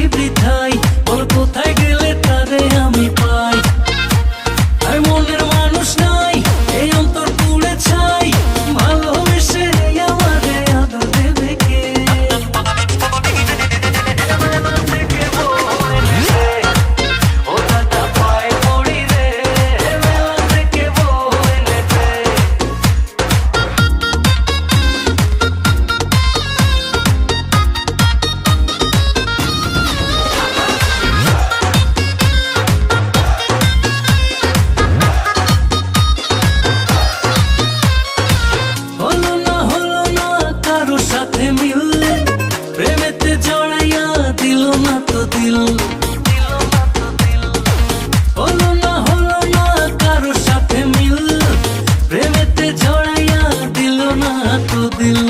и притащить. দিল। হলো না হলো না কারও সাথে মিল প্রেমেতে জড়াইয়া দিল না তো দিল।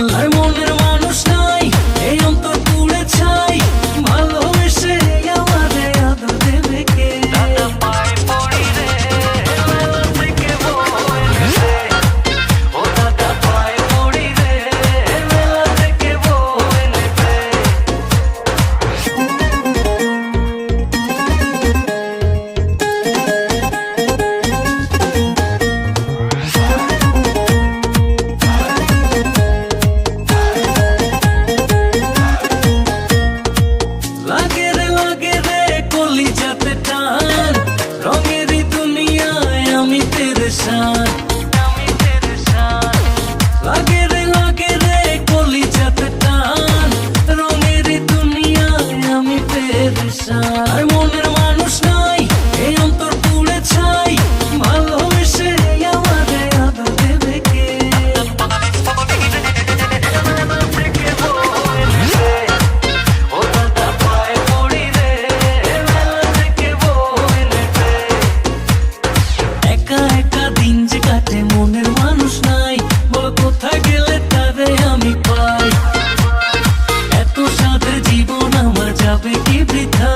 every side. plus tard.